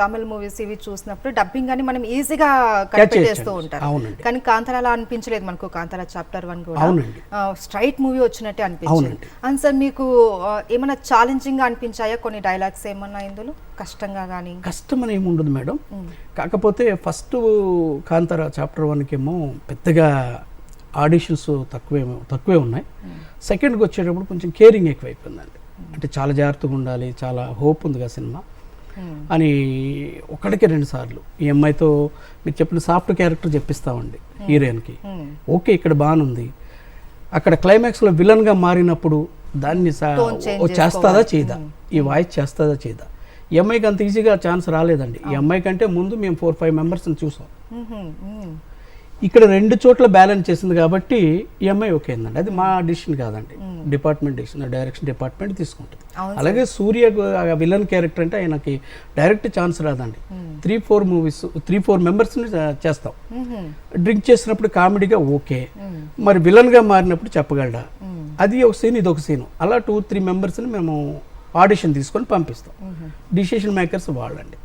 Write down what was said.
తమిళ movies ఇవి చూసినప్పుడు dubbing అని మనం ఈజీగా చేయొచ్చండి. ఉంటారు. కానీ కాంతార అలా అనిపించలేదు మనకు. కాంతార చాప్టర్ వన్ కూడా. స్ట్రైట్ మూవీ వచ్చినట్టే అనిపించింది. అండ్ సార్ మీకు ఏమైనా ఛాలెంజింగ్గా అనిపించాయా? కొన్ని డైలాగ్స్ ఏమన్నా ఇందులో? కష్టంగా కానీ కష్టం అని ఏమి ఉండదు మేడం. కాకపోతే ఫస్ట్ కాంతార చాప్టర్ వన్కి ఏమో పెద్దగా ఆడిషన్స్ తక్కువే తక్కువే ఉన్నాయి. సెకండ్కి వచ్చేటప్పుడు కొంచెం కేరింగ్ ఎక్కువైపోయిందండి. అంటే చాలా జాగ్రత్తగా ఉండాలి చాలా హోప్ ఉంది కదా సినిమా. అని ఒకటికి రెండు సార్లు. ఈ అమ్మాయితో మీరు చెప్పిన సాఫ్ట్ క్యారెక్టర్ చెప్పిస్తామండి హీరోయిన్కి. ఓకే ఇక్కడ బాగానుంది అక్కడ క్లైమాక్స్లో విలన్గా మారినప్పుడు దాన్ని చేస్తాదా చేయదా? ఈ వాయిస్ చేస్తాదా చేయదా? ఈ అమ్మాయికి అంత ఈజీగా ఛాన్స్ రాలేదండి. ఈ అమ్మాయి కంటే ముందు మేము ఫోర్ ఫైవ్ మెంబర్స్ని చూసాం. ఇక్కడ రెండు చోట్ల బ్యాలెన్స్ చేసింది కాబట్టి ఈ అమ్మాయి ఓకే అయిందండి. అది మా డిసిషన్ కాదండి. డిపార్ట్మెంట్ డిసిషన్ డైరెక్షన్ డిపార్ట్మెంట్ తీసుకుంటుంది. అలాగే సూర్య విలన్ క్యారెక్టర్ అంటే ఆయనకి డైరెక్ట్ ఛాన్స్ రాదండి. Three four movies three four మెంబర్స్ని చేస్తాం. డ్రింక్ చేసినప్పుడు కామెడీగా ఓకే. మరి విలన్గా మారినప్పుడు చెప్పగలడా? అది ఒక సీన్ ఇది ఒక సీన్ అలా టూ త్రీ మెంబర్స్ని మేము ఆడిషన్ తీసుకొని పంపిస్తాం. డిసిషన్ మేకర్స్ వాళ్ళండి.